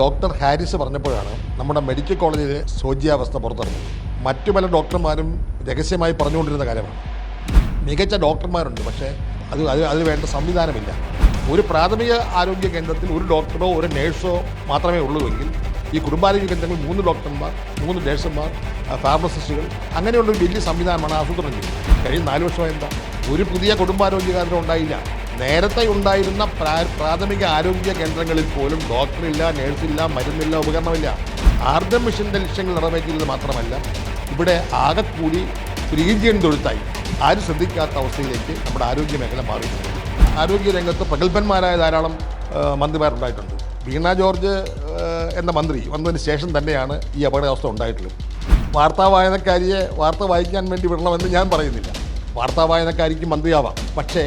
Doctor Haris പറഞ്ഞപ്പോഴാണ് നമ്മുടെ medical കോളേജിലെ ശോച്യാവസ്ഥ പുറത്തിറങ്ങുന്നത് മറ്റു പല ഡോക്ടർമാരും രഹസ്യമായി പറഞ്ഞുകൊണ്ടിരുന്ന കാര്യമാണ്. മികച്ച ഡോക്ടർമാരുണ്ട് പക്ഷേ അത് അത് അതിന് വേണ്ട സംവിധാനമില്ല. ഒരു പ്രാഥമിക ആരോഗ്യ കേന്ദ്രത്തിൽ ഒരു ഡോക്ടറോ ഒരു നേഴ്സോ മാത്രമേ ഉള്ളൂവെങ്കിൽ ഈ കുടുംബാരോഗ്യ കേന്ദ്രങ്ങളിൽ മൂന്ന് ഡോക്ടർമാർ മൂന്ന് നേഴ്സുമാർ ഫാർമസിസ്റ്റുകൾ അങ്ങനെയുള്ള ഒരു വലിയ സംവിധാനമാണ് ആസൂത്രണം ചെയ്യുന്നത് കഴിഞ്ഞ നാല് വർഷമായി എന്താ ഒരു പുതിയ കുടുംബാരോഗ്യ കേന്ദ്രം ഉണ്ടായില്ല. നേരത്തെ ഉണ്ടായിരുന്ന പ്രാഥമിക ആരോഗ്യ കേന്ദ്രങ്ങളിൽ പോലും ഡോക്ടറില്ല നേഴ്സില്ല മരുന്നില്ല ഉപകരണമില്ല. ആർദ്രം മിഷന്റെ ലക്ഷ്യങ്ങൾ നിറവേറ്റിയത് മാത്രമല്ല ഇവിടെ ആകെക്കൂടി ഈജിയൻ തൊഴുത്തായി. ആരും ശ്രദ്ധിക്കാത്ത അവസ്ഥയിലേക്ക് നമ്മുടെ ആരോഗ്യ മേഖല മാറിയിട്ടുണ്ട്. ആരോഗ്യ രംഗത്ത് പ്രഗത്ഭന്മാരായ ധാരാളം മന്ത്രിമാരുണ്ടായിട്ടുണ്ട് വീണ ജോർജ് എന്ന മന്ത്രി വന്നതിന് ശേഷം തന്നെയാണ് ഈ അപകടാവസ്ഥ ഉണ്ടായിട്ടുള്ളത്. വാർത്താ വായനക്കാരിയെ വാർത്ത വായിക്കാൻ വേണ്ടി വിടണമെന്ന് ഞാൻ പറയുന്നില്ല. വാർത്താ വായനക്കാരിക്ക് മന്ത്രിയാവാം. പക്ഷേ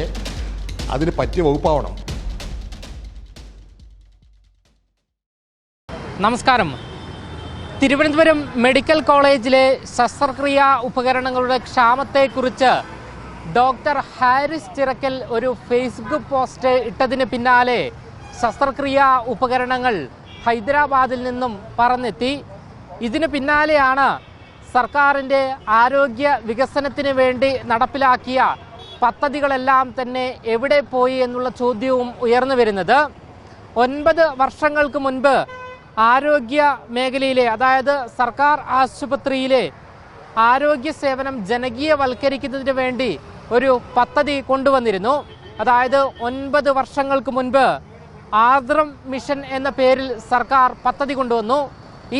അതിന് പറ്റിയ വകുപ്പാവണം. നമസ്കാരം. തിരുവനന്തപുരം മെഡിക്കൽ കോളേജിലെ ശസ്ത്രക്രിയ ഉപകരണങ്ങളുടെ ക്ഷാമത്തെക്കുറിച്ച് ഡോക്ടർ ഹാരിസ് ചിറക്കൽ ഒരു ഫേസ്ബുക്ക് പോസ്റ്റ് ഇട്ടതിന് പിന്നാലെ ശസ്ത്രക്രിയ ഉപകരണങ്ങൾ ഹൈദരാബാദിൽ നിന്നും പറന്നെത്തി. ഇതിന് പിന്നാലെയാണ് സർക്കാരിന്റെ ആരോഗ്യ വികസനത്തിന് വേണ്ടി നടപ്പിലാക്കിയ പദ്ധതികളെല്ലാം തന്നെ എവിടെ പോയി എന്നുള്ള ചോദ്യവും ഉയർന്നു വരുന്നത്. ഒൻപത് വർഷങ്ങൾക്ക് മുൻപ് ആരോഗ്യ മേഖലയിലെ അതായത് സർക്കാർ ആശുപത്രിയിലെ ആരോഗ്യ സേവനം ജനകീയവൽക്കരിക്കുന്നതിന് വേണ്ടി ഒരു പദ്ധതി കൊണ്ടുവന്നിരുന്നു. അതായത് ഒൻപത് വർഷങ്ങൾക്ക് മുൻപ് ആർദ്രം മിഷൻ എന്ന പേരിൽ സർക്കാർ പദ്ധതി കൊണ്ടുവന്നു.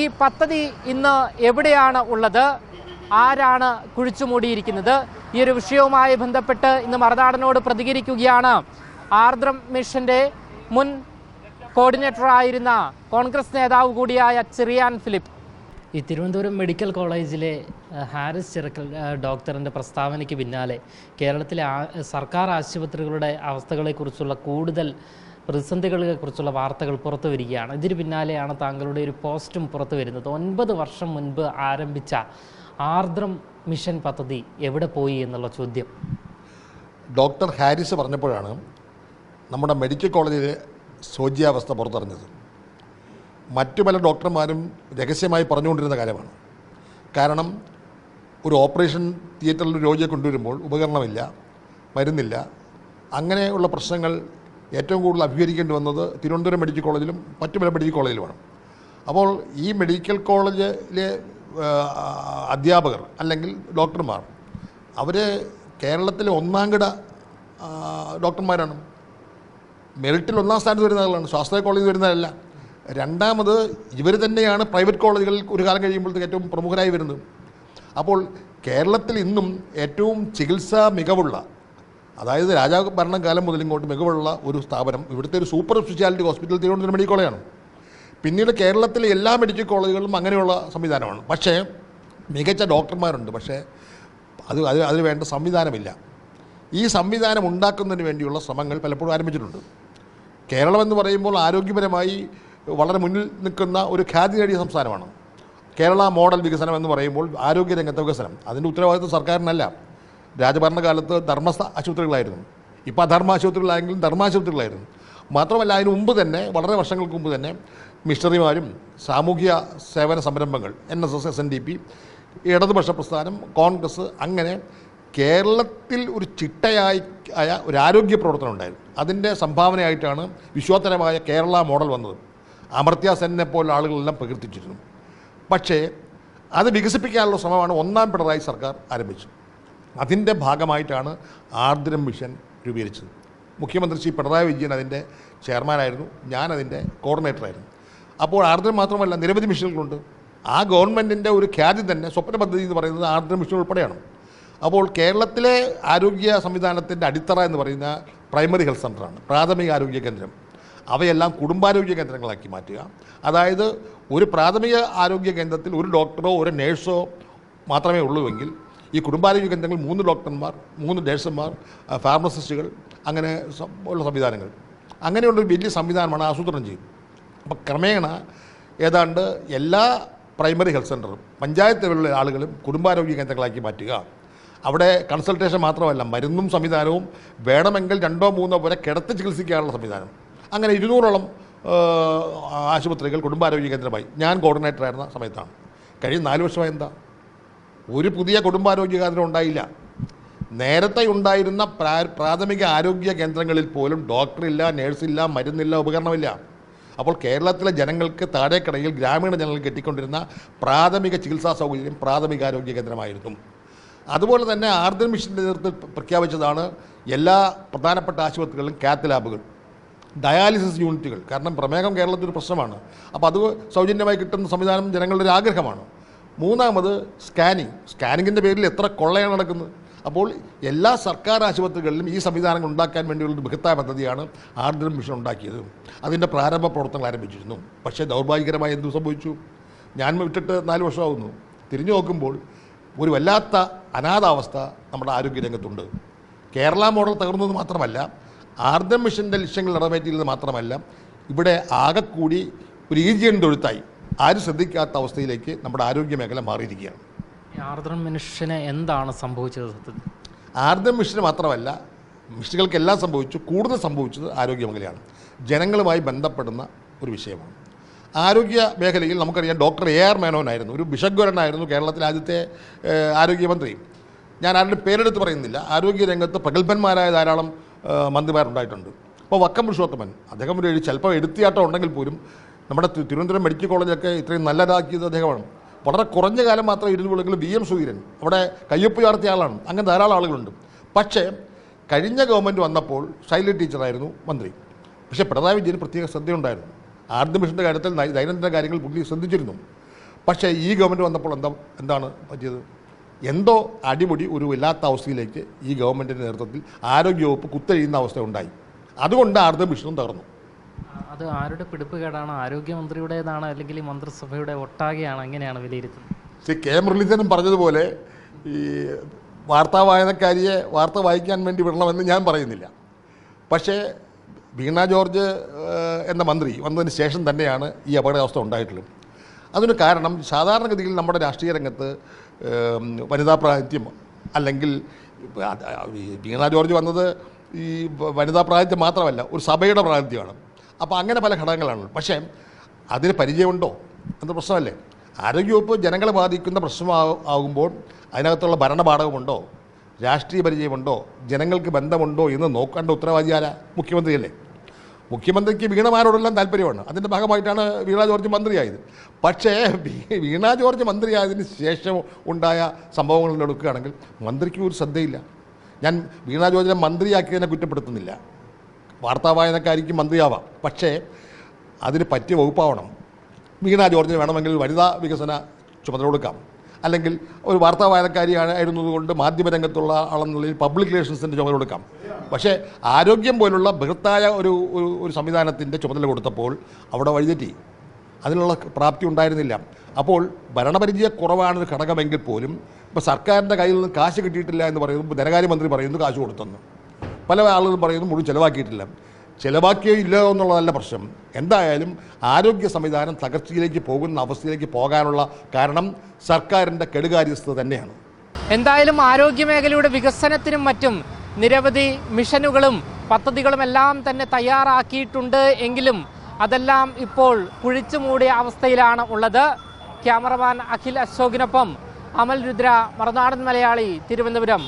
ഈ പദ്ധതി ഇന്ന് എവിടെയാണ് ഉള്ളത്? ആരാണ് കുഴിച്ചുമൂടിയിരിക്കുന്നത്? ഈ ഒരു വിഷയവുമായി ബന്ധപ്പെട്ട് ഇന്ന് മറുനാടനോട് പ്രതികരിക്കുകയാണ് ആർദ്രം മിഷന്റെ മുൻ കോർഡിനേറ്ററായിരുന്ന കോൺഗ്രസ് നേതാവ് കൂടിയായ ചെറിയാൻ ഫിലിപ്പ്. ഈ തിരുവനന്തപുരം മെഡിക്കൽ കോളേജിലെ ഹാരിസ് ചിറക്കൽ ഡോക്ടറിന്റെ പ്രസ്താവനയ്ക്ക് പിന്നാലെ കേരളത്തിലെ സർക്കാർ ആശുപത്രികളുടെ അവസ്ഥകളെക്കുറിച്ചുള്ള കൂടുതൽ പ്രതിസന്ധികളെക്കുറിച്ചുള്ള വാർത്തകൾ പുറത്തു വരികയാണ്. ഇതിന് പിന്നാലെയാണ് താങ്കളുടെ ഒരു പോസ്റ്റും പുറത്തു വരുന്നത്. ഒൻപത് വർഷം മുൻപ് ആരംഭിച്ച ആർദ്രം മിഷൻ പദ്ധതി എവിടെ പോയി എന്നുള്ള ചോദ്യം. ഡോക്ടർ ഹാരിസ് പറഞ്ഞപ്പോഴാണ് നമ്മുടെ മെഡിക്കൽ കോളേജിലെ ശോച്യാവസ്ഥ പുറത്തറിഞ്ഞത്. മറ്റു പല ഡോക്ടർമാരും രഹസ്യമായി പറഞ്ഞുകൊണ്ടിരുന്ന കാര്യമാണ്. കാരണം ഒരു ഓപ്പറേഷൻ തിയേറ്ററിൽ രോഗിയെ കൊണ്ടുവരുമ്പോൾ ഉപകരണമില്ല മരുന്നില്ല അങ്ങനെയുള്ള പ്രശ്നങ്ങൾ ഏറ്റവും കൂടുതൽ അഭിഹരിക്കേണ്ടി വന്നത് തിരുവനന്തപുരം മെഡിക്കൽ കോളേജിലും മറ്റു പല മെഡിക്കൽ കോളേജിലുമാണ്. അപ്പോൾ ഈ മെഡിക്കൽ കോളേജിലെ അധ്യാപകർ അല്ലെങ്കിൽ ഡോക്ടർമാർ. അവർ കേരളത്തിലെ ഒന്നാംകിട ഡോക്ടർമാരാണ്. മെറിറ്റിൽ ഒന്നാം സ്ഥാനത്ത് വരുന്ന ആളാണ് ശാസ്ത്ര കോളേജിൽ വരുന്നതല്ല രണ്ടാമത് ഇവർ തന്നെയാണ് പ്രൈവറ്റ് കോളേജുകളിൽ ഒരു കാലം കഴിയുമ്പോഴത്തേക്ക് ഏറ്റവും പ്രമുഖരായി വരുന്നത്. അപ്പോൾ കേരളത്തിൽ ഇന്നും ഏറ്റവും ചികിത്സാ മികവുള്ള അതായത് രാജാ ഭരണകാലം മുതൽ ഇങ്ങോട്ട് മികവുള്ള ഒരു സ്ഥാപനം ഇവിടുത്തെ ഒരു super speciality hospital Thiruvananthapuram medical കോളേജാണ്. പിന്നീട് കേരളത്തിലെ എല്ലാ മെഡിക്കൽ കോളേജുകളിലും അങ്ങനെയുള്ള സംവിധാനമാണ്. പക്ഷേ മികച്ച ഡോക്ടർമാരുണ്ട്. പക്ഷേ അത് അത് അതിന് വേണ്ട സംവിധാനമില്ല. ഈ സംവിധാനം ഉണ്ടാക്കുന്നതിന് വേണ്ടിയുള്ള ശ്രമങ്ങൾ പലപ്പോഴും ആരംഭിച്ചിട്ടുണ്ട്. കേരളം എന്ന് പറയുമ്പോൾ ആരോഗ്യപരമായി വളരെ മുന്നിൽ നിൽക്കുന്ന ഒരു ഖ്യാതി നേടിയ സംസ്ഥാനമാണ്. കേരള മോഡൽ വികസനം എന്ന് പറയുമ്പോൾ ആരോഗ്യരംഗത്തെ വികസനം. അതിന്റെ ഉത്തരവാദിത്വം സർക്കാരിനല്ല. രാജഭരണകാലത്ത് ധർമ്മസ്ഥ ആശുപത്രികളായിരുന്നു. ഇപ്പോൾ അധർമ്മ ആശുപത്രികളായെങ്കിലും ധർമാശുപത്രികളായിരുന്നു മാത്രമല്ല അതിന് മുമ്പ് തന്നെ വളരെ വർഷങ്ങൾക്ക് മുമ്പ് തന്നെ മിഷണറിമാരും സാമൂഹ്യ സേവന സംരംഭങ്ങൾ N S S S N D P ഇടതുപക്ഷ പ്രസ്ഥാനം കോൺഗ്രസ് അങ്ങനെ കേരളത്തിൽ ഒരു ചിട്ടയായി ആയ ഒരു ആരോഗ്യ പ്രവർത്തനം ഉണ്ടായിരുന്നു. അതിന്റെ സംഭാവനയായിട്ടാണ് വിശ്വോത്തരമായ കേരള മോഡൽ വന്നത്. അമർത്യ സെന്നെ പോലുള്ള ആളുകളെല്ലാം പ്രകീർത്തിച്ചിരുന്നു. പക്ഷേ അത് വികസിപ്പിക്കാനുള്ള ശ്രമമാണ് ഒന്നാം പിണറായി സർക്കാർ ആരംഭിച്ചത്. അതിന്റെ ഭാഗമായിട്ടാണ് ആർദ്രം മിഷൻ രൂപീകരിച്ചത്. മുഖ്യമന്ത്രി ശ്രീ പിണറായി വിജയൻ അതിന്റെ ചെയർമാനായിരുന്നു. ഞാൻ അതിന്റെ കോർഡിനേറ്ററായിരുന്നു. അപ്പോൾ ആർദ്രം മാത്രമല്ല നിരവധി മിഷനുകളുണ്ട്. ആ ഗവൺമെന്റിന്റെ ഒരു ഖ്യാതി തന്നെ സ്വപ്ന പദ്ധതി എന്ന് പറയുന്നത് ആർദ്രം മിഷൻ ഉൾപ്പെടെയാണ്. അപ്പോൾ കേരളത്തിലെ ആരോഗ്യ സംവിധാനത്തിന്റെ അടിത്തറ എന്ന് പറയുന്ന പ്രൈമറി ഹെൽത്ത് സെന്ററാണ് പ്രാഥമിക ആരോഗ്യ കേന്ദ്രം. അവയെല്ലാം കുടുംബാരോഗ്യ കേന്ദ്രങ്ങളാക്കി മാറ്റുക. അതായത് ഒരു പ്രാഥമിക ആരോഗ്യ കേന്ദ്രത്തിൽ ഒരു ഡോക്ടറോ ഒരു നേഴ്സോ മാത്രമേ ഉള്ളൂവെങ്കിൽ ഈ കുടുംബാരോഗ്യ കേന്ദ്രങ്ങളിൽ മൂന്ന് ഡോക്ടർമാർ മൂന്ന് നേഴ്സുമാർ ഫാർമസിസ്റ്റുകൾ അങ്ങനെ ഉള്ള സംവിധാനങ്ങൾ. അങ്ങനെയുള്ള ഒരു വലിയ സംവിധാനമാണ് ആസൂത്രണം ചെയ്യും. അപ്പോൾ ക്രമേണ ഏതാണ്ട് എല്ലാ പ്രൈമറി ഹെൽത്ത് സെന്ററും പഞ്ചായത്ത് ലെവലിലെ ആളുകളും കുടുംബാരോഗ്യ കേന്ദ്രങ്ങളാക്കി മാറ്റുക. അവിടെ കൺസൾട്ടേഷൻ മാത്രമല്ല മരുന്നും സംവിധാനവും വേണമെങ്കിൽ രണ്ടോ മൂന്നോ വരെ കിടത്തി ചികിത്സിക്കാനുള്ള സംവിധാനം. അങ്ങനെ ഇരുന്നൂറോളം ആശുപത്രികൾ കുടുംബാരോഗ്യ കേന്ദ്രമായി. ഞാൻ കോർഡിനേറ്റർ ആയിരുന്ന സമയത്താണ്. കഴിഞ്ഞ നാല് വർഷമായി എന്താ? ഒരു പുതിയ കുടുംബാരോഗ്യ കേന്ദ്രം ഉണ്ടായില്ല. നേരത്തെ ഉണ്ടായിരുന്ന പ്രാഥമിക ആരോഗ്യ കേന്ദ്രങ്ങളിൽ പോലും ഡോക്ടറില്ല നേഴ്സില്ല മരുന്നില്ല ഉപകരണമില്ല. അപ്പോൾ കേരളത്തിലെ ജനങ്ങൾക്ക് താഴേക്കടയിൽ ഗ്രാമീണ ജനങ്ങൾക്ക് എത്തിക്കൊണ്ടിരുന്ന പ്രാഥമിക ചികിത്സാ സൗകര്യം പ്രാഥമിക ആരോഗ്യ കേന്ദ്രമായിരുന്നു. അതുപോലെ തന്നെ ആർദ്ര മിഷന്റെ നേതൃത്വത്തിൽ പ്രഖ്യാപിച്ചതാണ് എല്ലാ പ്രധാനപ്പെട്ട ആശുപത്രികളിലും കാത്ത് ലാബുകൾ ഡയാലിസിസ് യൂണിറ്റുകൾ. കാരണം പ്രമേഹം കേരളത്തിൽ ഒരു പ്രശ്നമാണ്. അപ്പോൾ അത് സൗജന്യമായി കിട്ടുന്ന സംവിധാനം ജനങ്ങളുടെ ഒരു ആഗ്രഹമാണ്. മൂന്നാമത് സ്കാനിങ്. സ്കാനിങ്ങിന്റെ പേരിൽ എത്ര കൊള്ളയാണ് നടക്കുന്നത്? അപ്പോൾ എല്ലാ സർക്കാർ ആശുപത്രികളിലും ഈ സംവിധാനങ്ങൾ ഉണ്ടാക്കാൻ വേണ്ടിയുള്ള ഒരു ബൃഹത്തായ പദ്ധതിയാണ് ആർദ്രം മിഷൻ ഉണ്ടാക്കിയത്. അതിന്റെ പ്രാരംഭ പ്രവർത്തനങ്ങൾ ആരംഭിച്ചിരുന്നു. പക്ഷേ ദൗർഭാഗ്യകരമായി എന്ത് സംഭവിച്ചു? ഞാൻ വിട്ടിട്ട് നാല് വർഷമാകുന്നു തിരിഞ്ഞു നോക്കുമ്പോൾ ഒരു വല്ലാത്ത അനാഥാവസ്ഥ നമ്മുടെ ആരോഗ്യരംഗത്തുണ്ട്. കേരള മോഡൽ തകർന്നത് മാത്രമല്ല ആർദ്രം മിഷന്റെ ലക്ഷ്യങ്ങൾ നിറവേറ്റിയത് മാത്രമല്ല ഇവിടെ ആകെക്കൂടി ഒരു ഈജിയൻ തൊഴുത്തായി. ആരും ശ്രദ്ധിക്കാത്ത അവസ്ഥയിലേക്ക് നമ്മുടെ ആരോഗ്യ മേഖല മാറിയിരിക്കുകയാണ്. മനുഷ്യന് എന്താണ് സംഭവിച്ചത് സത്യത്തിൽ? ആർദ്ര മിഷന് മാത്രമല്ല മിഷികൾക്കെല്ലാം സംഭവിച്ചു കൂടുതൽ സംഭവിച്ചത് ആരോഗ്യ മേഖലയാണ്. ജനങ്ങളുമായി ബന്ധപ്പെടുന്ന ഒരു വിഷയമാണ്. ആരോഗ്യ മേഖലയിൽ നമുക്കറിയാം ഡോക്ടർ എ ആർ മേനോനായിരുന്നു ഒരു ബിഷഗ്വരനായിരുന്നു കേരളത്തിലെ ആദ്യത്തെ ആരോഗ്യമന്ത്രി. ഞാൻ ആരുടെ പേരെടുത്ത് പറയുന്നില്ല ആരോഗ്യ രംഗത്ത് പ്രഗത്ഭന്മാരായ ധാരാളം മന്ത്രിമാരുണ്ടായിട്ടുണ്ട്. അപ്പോൾ വക്കം പുരുഷോത്തമൻ അദ്ദേഹം ഒരു ചിലപ്പോൾ എടുത്തിയാട്ടം ഉണ്ടെങ്കിൽ പോലും നമ്മുടെ തിരുവനന്തപുരം മെഡിക്കൽ കോളേജൊക്കെ ഇത്രയും നല്ലതാക്കിയത് അദ്ദേഹമാണ്. വളരെ കുറഞ്ഞ കാലം മാത്രം ഇരുന്നുള്ളെങ്കിൽ വി എം സുധീരൻ അവിടെ കയ്യൊപ്പ് ചാർത്തിയ ആളാണ്. അങ്ങനെ ധാരാളം ആളുകളുണ്ട്. പക്ഷേ കഴിഞ്ഞ ഗവൺമെന്റ് വന്നപ്പോൾ ശൈലി ടീച്ചറായിരുന്നു മന്ത്രി. പക്ഷേ പിണറായി വിജയന് പ്രത്യേക ശ്രദ്ധയുണ്ടായിരുന്നു. ആർദ്യ മിഷന്റെ കാര്യത്തിൽ ദൈനംദിന കാര്യങ്ങൾ പുള്ളി ശ്രദ്ധിച്ചിരുന്നു. പക്ഷേ ഈ ഗവൺമെന്റ് വന്നപ്പോൾ എന്താ എന്താണ് പറ്റിയത്? എന്തോ അടിമുടി ഒരു ഇല്ലാത്ത അവസ്ഥയിലേക്ക് ഈ ഗവൺമെന്റിന്റെ നേതൃത്വത്തിൽ ആരോഗ്യവകുപ്പ് കുത്തെഴിയുന്ന അവസ്ഥ ഉണ്ടായി. അതുകൊണ്ട് ആർദ്യ മിഷനും തകർന്നു. അത് ആരുടെ പിടിപ്പുകേടാണ്? ആരോഗ്യമന്ത്രിയുടേതാണ് അല്ലെങ്കിൽ മന്ത്രിസഭയുടെ ഒട്ടാകെയാണ് എങ്ങനെയാണ് വിലയിരുത്തുന്നത്? ശ്രീ കെ. മുരളീധരൻ പറഞ്ഞതുപോലെ ഈ വാർത്താ വായനക്കാരിയെ വാർത്ത വായിക്കാൻ വേണ്ടി വിടണമെന്ന് ഞാൻ പറയുന്നില്ല. പക്ഷേ വീണ ജോർജ് എന്ന മന്ത്രി വന്നതിന് ശേഷം തന്നെയാണ് ഈ അപകടാവസ്ഥ ഉണ്ടായിട്ടുള്ളത്. അതിന് കാരണം സാധാരണഗതിയിൽ നമ്മുടെ രാഷ്ട്രീയ രംഗത്ത് വനിതാ പ്രാതിനിധ്യം അല്ലെങ്കിൽ വീണ ജോർജ് വന്നത് ഈ വനിതാ പ്രാതിനിധ്യം മാത്രമല്ല ഒരു സഭയുടെ പ്രാതിനിധ്യമാണ്. അപ്പോൾ അങ്ങനെ പല ഘടകങ്ങളാണ് പക്ഷേ അതിന് പരിചയമുണ്ടോ? എന്ന പ്രശ്നമല്ലേ. ആരോഗ്യവകുപ്പ് ജനങ്ങളെ ബാധിക്കുന്ന പ്രശ്നമാകുമ്പോൾ അതിനകത്തുള്ള ഭരണപാഠകമുണ്ടോ? രാഷ്ട്രീയ പരിചയമുണ്ടോ? ജനങ്ങൾക്ക് ബന്ധമുണ്ടോ? എന്ന് നോക്കേണ്ട ഉത്തരവാദി ആരാ? മുഖ്യമന്ത്രിയല്ലേ. മുഖ്യമന്ത്രിക്ക് വീണമാരോടെല്ലാം താല്പര്യമാണ്. അതിന്റെ ഭാഗമായിട്ടാണ് വീണ ജോർജ് മന്ത്രിയായത്. പക്ഷേ വീണ ജോർജ് മന്ത്രിയായതിന് ശേഷം ഉണ്ടായ സംഭവങ്ങളിൽ എടുക്കുകയാണെങ്കിൽ മന്ത്രിക്ക് ഒരു ശ്രദ്ധയില്ല. ഞാൻ വീണ ജോർജിനെ മന്ത്രിയാക്കിയതിനെ കുറ്റപ്പെടുത്തുന്നില്ല. വാർത്താ വായനക്കാരിക്ക് മന്ത്രിയാവാം. പക്ഷേ അതിന് പറ്റിയ വകുപ്പാവണം. വീണ ജോർജിന് വേണമെങ്കിൽ വനിതാ വികസന ചുമതല കൊടുക്കാം. അല്ലെങ്കിൽ ഒരു വാർത്താ വായനക്കാരിയാണ് ആയിരുന്നതുകൊണ്ട് മാധ്യമരംഗത്തുള്ള ആളെന്നുള്ളിൽ പബ്ലിക് റിലേഷൻസിന്റെ ചുമതല കൊടുക്കാം. പക്ഷേ ആരോഗ്യം പോലുള്ള ബൃഹത്തായ ഒരു ഒരു- സംവിധാനത്തിന്റെ ചുമതല കൊടുത്തപ്പോൾ അവിടെ വഴിതെറ്റി. അതിനുള്ള പ്രാപ്തി ഉണ്ടായിരുന്നില്ല. അപ്പോൾ ഭരണപരിചയ കുറവാണൊരു ഘടകമെങ്കിൽ പോലും ഇപ്പോൾ സർക്കാരിന്റെ കയ്യിൽ നിന്ന് കാശ് കിട്ടിയിട്ടില്ല എന്ന് പറയുമ്പോൾ ധനകാര്യമന്ത്രി പറയുന്നു കാശ് കൊടുത്തെന്ന്. പല ആളുകളും പറയുന്നു മുഴുവൻ ചിലവാക്കിയിട്ടില്ല. ചിലവാക്കിയോ ഇല്ലയോ എന്നുള്ളതല്ല പ്രശ്നം. എന്തായാലും ആരോഗ്യ സംവിധാനം തകർച്ചയിലേക്ക് പോകുന്ന അവസ്ഥയിലേക്ക് പോകാനുള്ള കാരണം സർക്കാരിന്റെ കെടുകാര്യസ്ഥത തന്നെയാണ്. എന്തായാലും ആരോഗ്യ മേഖലയുടെ വികസനത്തിനും മറ്റും നിരവധി മിഷനുകളും പദ്ധതികളും എല്ലാം തന്നെ തയ്യാറാക്കിയിട്ടുണ്ട് എങ്കിലും അതെല്ലാം ഇപ്പോൾ കുഴിച്ചു മൂടിയ അവസ്ഥയിലാണ് ഉള്ളത്. ക്യാമറമാൻ അഖിൽ അശോകിനൊപ്പം അമൽ രുദ്ര മറുനാടൻ മലയാളി തിരുവനന്തപുരം.